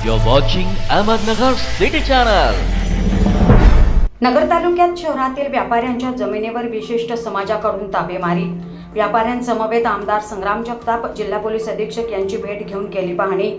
You're watching Ahmednagar City Channel. नगर तालुक्यात शहरातील व्यापाऱ्यांच्या जमिनीवर विशिष्ट समाजाकडून ताबेमारी व्यापाऱ्यांसमवेत आमदार संग्राम जगताप जिल्हा पोलीस अधीक्षक यांची भेट घेऊन केली पाहणी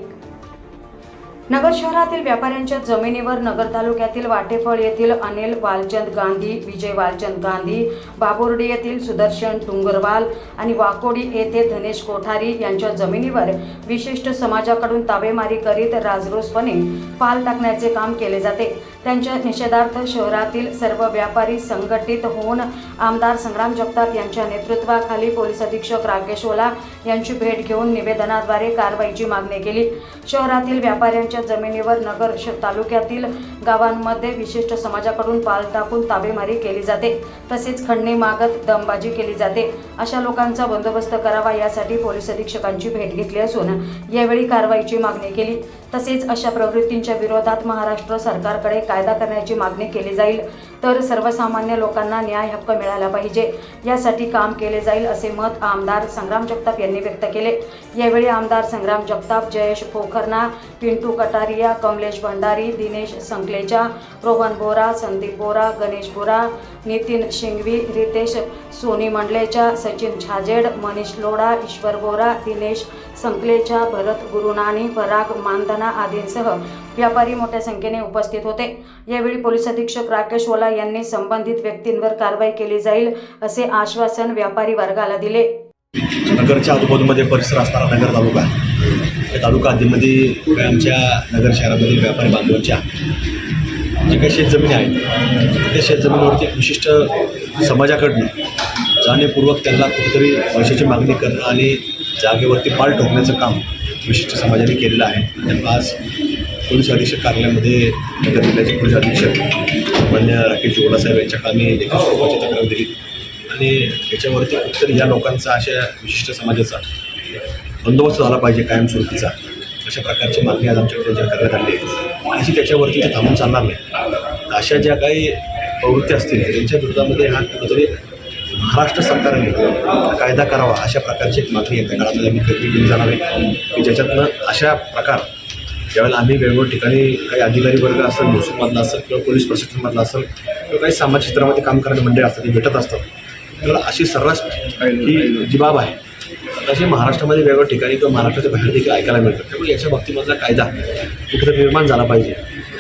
नगर शहरातील व्यापाऱ्यांच्या जमिनीवर नगर तालुक्यातील वाटेफळ येथील अनिल वालचंद गांधी विजय वालचंद गांधी बाबुर्डी येथील सुदर्शन डुंगरवाल आणि वाकोडी येथे धनेश कोठारी यांच्या जमिनीवर विशिष्ट समाजाकडून ताबेमारी करीत राजरोसपणे पाल टाकण्याचे काम केले जाते. त्यांच्या निषेधार्थ शहरातील सर्व व्यापारी संघटित होऊन आमदार संग्राम जगताप यांच्या नेतृत्वाखाली पोलीस अधीक्षक राकेश ओला यांची भेट घेऊन निवेदनाद्वारे कारवाईची मागणी केली. शहरातील व्यापाऱ्यांच्या जमिनीवर नगर तालुक्यातील गावांमध्ये विशिष्ट समाजाकडून पाल टाकून ताबेमारी केली जाते. तसेच खंडणी मागत दमबाजी केली जाते. अशा लोकांचा बंदोबस्त करावा यासाठी पोलीस अधीक्षकांची भेट घेतली असून यावेळी कारवाईची मागणी केली. तसेच अशा प्रवृत्तींच्या विरोधात महाराष्ट्र सरकारकडे कायदा करण्याची मागणी केली जाईल. तर सर्वसामान्य लोकांना न्याय हक्क मिळाला पाहिजे. यासाठी काम केले जाईल असे मत आमदार संग्राम जगताप यांनी व्यक्त केले. यावेळी आमदार संग्राम जगताप जयेश पोखरना पिंटू कटारिया कमलेश भंडारी दिनेश संकलेचा रोहन बोरा संदीप बोरा गणेश बोरा नितीन शिंगवी रितेश सोनी मंडलेचा सचिन छाजेड मनीष लोढा ईश्वर बोरा दिनेश संकलेचा भरत गुरुनानी पराग मानधना आदींसह व्यापारी मोठ्या संख्येने उपस्थित होते. यावेळी पोलीस अधीक्षक राकेश ओला यांनी संबंधित व्यक्तींवर कारवाई केली जाईल असे आश्वासन व्यापारी वर्गाला दिले. नगरच्या आजूबाजूमध्ये परिसर असणारा नगर तालुका या तालुका हद्दीमध्ये आमच्या नगर शहरामधील व्यापारी बांधवांच्या जे काही शेतजमिनी आहेत त्या शेतजमिनीवरती विशिष्ट समाजाकडनं जाणीवपूर्वक त्यांना कुठेतरी पैशाची मागणी करणं आणि जागेवरती पाल ठोकण्याचं काम विशिष्ट समाजाने केलेलं आहे. त्यांना आज पोलीस अधीक्षक कार्यालयामध्ये नगर जिल्ह्याचे पोलीस अधीक्षक मान्य राकेश जोगलासाहेब यांच्या कामी देखील स्वरूपाची तक्रार दिली. आणि त्याच्यावरती उत्तर या लोकांचा अशा विशिष्ट समाजाचा बंदोबस्त झाला पाहिजे कायमस्वरूपीचा. अशा प्रकारची मागणी आज आमच्याकडे त्यांच्या करण्यात आली आहे. आणि त्याच्यावरती ते थांबून चालणार नाही. अशा ज्या काही प्रवृत्ती असतील त्यांच्या विरोधामध्ये हा कुठंतरी महाराष्ट्र सरकारने कायदा करावा अशा प्रकारची एक मागणी येत्या काळामध्ये आम्ही खरेदी केली जाणार आहे की ज्याच्यातनं अशा प्रकार ज्यावेळेला आम्ही वेगवेगळ्या ठिकाणी काही अधिकारी वर्ग असेल महसूलमधला असेल किंवा पोलीस प्रशासनमधला असेल किंवा काही सामाजिक क्षेत्रामध्ये काम करणारे मंडळी असतात ते भेटत असतात. त्याला अशी सर्रास ही जी बाब आहे तशी महाराष्ट्रामध्ये वेगवेगळ्या ठिकाणी किंवा महाराष्ट्राच्या बाहेर देखील ऐकायला मिळतात त्यामुळे याच्या बाबतीमधला कायदा कुठेतरी निर्माण झाला पाहिजे.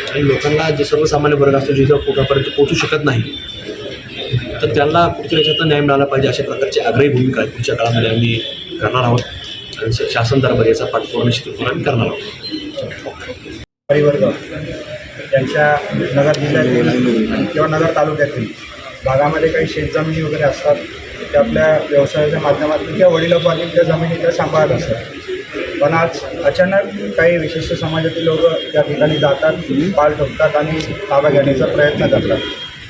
आणि लोकांना जे सर्वसामान्य वर्ग असतो जिथं पोटापर्यंत पोहोचू शकत नाही तर त्यांना कुठच्या याच्यात न्याय मिळाला पाहिजे अशा प्रकारची आग्रही भूमिका पुढच्या काळामध्ये आम्ही करणार आहोत. आणि शासन दरबार याचा पाठपुरावा निश्चितपणे आम्ही करणार आहोत. परिवर्ग त्यांच्या नगर जिल्ह्यातील किंवा नगर तालुक्यातील भागामध्ये काही शेतजमिनी वगैरे असतात ते आपल्या व्यवसायाच्या माध्यमातून किंवा वडिलोपार्जित त्या जमिनी त्या सांभाळत असतात. पण आज अचानक काही विशिष्ट समाजातील लोक त्या ठिकाणी जातात पाल ठोकतात आणि ताबा घेण्याचा प्रयत्न करतात.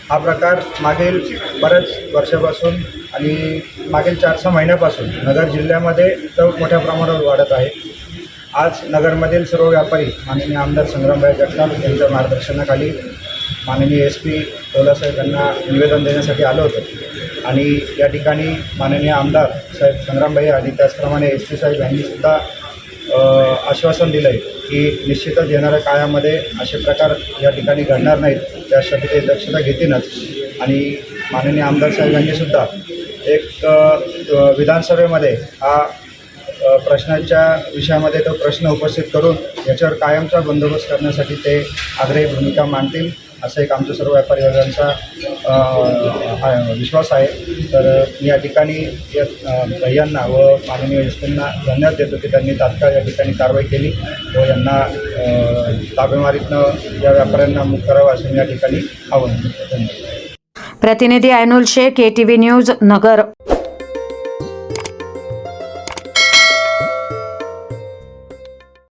हा प्रकार मागील बऱ्याच वर्षापासून आणि मागील चार सहा महिन्यापासून नगर जिल्ह्यामध्ये तर मोठ्या प्रमाणावर वाढत आहे. आज नगरमधील सर्व व्यापारी माननीय आमदार संग्रामभाई जगताप यांच्या मार्गदर्शनाखाली माननीय एस पी साहेब यांना निवेदन देण्यासाठी आलो होतो. आणि या ठिकाणी माननीय आमदार साहेब संग्रामभाई आणि त्याचप्रमाणे एस पी साहेब यांनीसुद्धा आश्वासन दिलं आहे की निश्चितच येणाऱ्या काळामध्ये असे प्रकार या ठिकाणी घडणार नाहीत. त्यासाठी ते दक्षता घेतीलच. आणि माननीय आमदार साहेबांनीसुद्धा एक विधानसभेमध्ये हा प्रश्नांच्या विषयामध्ये तो प्रश्न उपस्थित करून याच्यावर कायमचा बंदोबस्त करण्यासाठी ते आग्रही भूमिका मांडतील. असं एक आमच्या सर्व व्यापारी वर्गांचा विश्वास आहे. तर मी या ठिकाणी या भैयांना व माननीय एस धन्यवाद देतो की त्यांनी तात्काळ या ठिकाणी कारवाई केली व यांना ताबेमारीतनं या व्यापाऱ्यांना मुक्त करावं असं मी या ठिकाणी आवडतो धन्यवाद. प्रतिनिधी Ainul Shaikh A T V news Nagar.